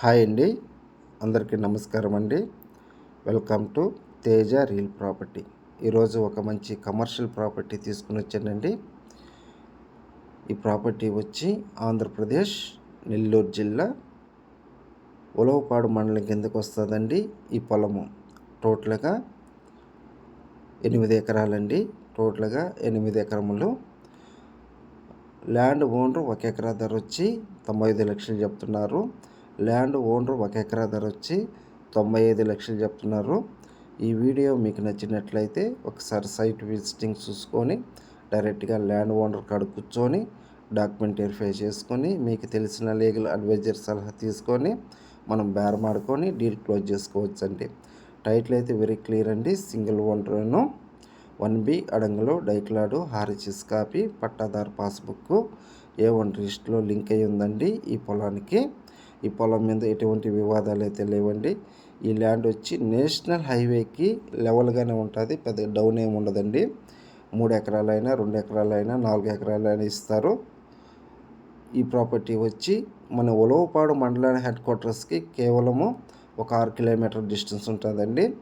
Hi అండి. అందరికీ నమస్కారం అండి. Welcome to Teja real property. ఈరోజు ఒక మంచి కమర్షియల్ ప్రాపర్టీ తీసుకుని వచ్చానండి. ఈ ప్రాపర్టీ వచ్చి ఆంధ్రప్రదేశ్ నెల్లూరు జిల్లా ఉలవపాడు మండలం కిందకు వస్తుందండి. ఈ పొలము టోటల్గా ఎనిమిది ఎకరాలండి. టోటల్గా ఎనిమిది ఎకరములు. ల్యాండ్ ఓనర్ ఒక ఎకరా ధర వచ్చి తొంభై ఐదు లక్షలు చెప్తున్నారు. ల్యాండ్ ఓనర్ ఒక ఎకరా ధర వచ్చి తొంభై ఐదు లక్షలు చెప్తున్నారు. ఈ వీడియో మీకు నచ్చినట్లయితే ఒకసారి సైట్ విజిటింగ్ చూసుకొని డైరెక్ట్గా ల్యాండ్ ఓనర్ కాడ కూర్చొని డాక్యుమెంట్ వెరిఫై చేసుకొని మీకు తెలిసిన లీగల్ అడ్వైజర్ సలహా తీసుకొని మనం బేరమాడుకొని డీల్ క్లోజ్ చేసుకోవచ్చు అండి టైటిల్ అయితే వెరీ క్లియర్ అండి. సింగిల్ ఓనర్ను వన్ బి అడంగులో డైక్లాడు హారిచిస్ కాపీ పట్టాదారు పాస్బుక్ ఏ వన్ రిజిస్టర్లో లింక్ అయి ఉందండి ఈ పొలానికి. ఈ పొలం మీద ఎటువంటి వివాదాలు అయితే లేవండి. ఈ ల్యాండ్ వచ్చి నేషనల్ హైవేకి లెవెల్గానే ఉంటుంది. పెద్ద డౌన్ ఏమి ఉండదండి. మూడు ఎకరాలైనా రెండు ఎకరాలైనా నాలుగు ఎకరాలైనా ఇస్తారు. ఈ ప్రాపర్టీ వచ్చి మన ఉలవపాడు మండల హెడ్ క్వార్టర్స్కి కేవలము ఒక ఆరు కిలోమీటర్ డిస్టెన్స్ ఉంటుందండి.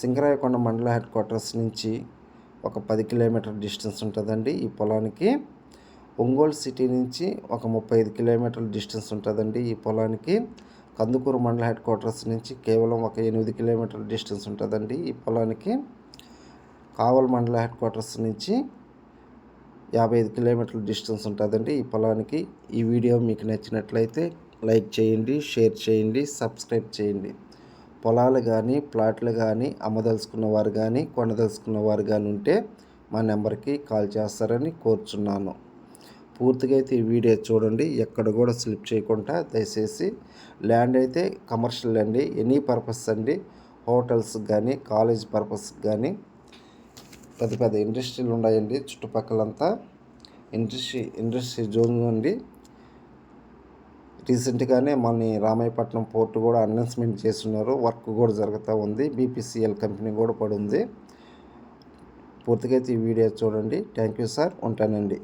సింగరాయకొండ మండల హెడ్ క్వార్టర్స్ నుంచి ఒక పది కిలోమీటర్ డిస్టెన్స్ ఉంటుందండి ఈ పొలానికి. ఒంగోలు సిటీ నుంచి ఒక ముప్పై ఐదు కిలోమీటర్ల డిస్టెన్స్ ఉంటుందండి ఈ పొలానికి. కందుకూరు మండల హెడ్ క్వార్టర్స్ నుంచి కేవలం ఒక ఎనిమిది కిలోమీటర్ల డిస్టెన్స్ ఉంటుందండి ఈ పొలానికి. కావల్ మండల హెడ్ క్వార్టర్స్ నుంచి యాభై ఐదు కిలోమీటర్ల డిస్టెన్స్ ఉంటుందండి ఈ పొలానికి. ఈ వీడియో మీకు నచ్చినట్లయితే లైక్ చేయండి షేర్ చేయండి సబ్స్క్రైబ్ చేయండి. పొలాలు కానీ ప్లాట్లు కానీ అమ్మదలుచుకున్న వారు కానీ కొనదలుచుకున్న వారు కానీ ఉంటే మా నెంబర్కి కాల్ చేస్తారని కోరుచున్నాను. పూర్తిగా అయితే ఈ వీడియో చూడండి. ఎక్కడ కూడా స్లిప్ చేయకుండా దయచేసి ల్యాండ్ అయితే కమర్షియల్ అండి ఎనీ పర్పస్ అండి. హోటల్స్ కానీ కాలేజ్ పర్పస్ కానీ పెద్ద పెద్ద ఇండస్ట్రీలు ఉన్నాయండి. చుట్టుపక్కలంతా ఇండస్ట్రీ ఇండస్ట్రీ జోన్ అండి. రీసెంట్గానే మన రామాయపట్నం పోర్టు కూడా అనౌన్స్మెంట్ చేస్తున్నారు. వర్క్ కూడా జరుగుతూ ఉంది. బీపీసీఎల్ కంపెనీ కూడా పడి ఉంది. పూర్తిగా అయితే ఈ వీడియో చూడండి. Thank you sir. ఉంటానండి.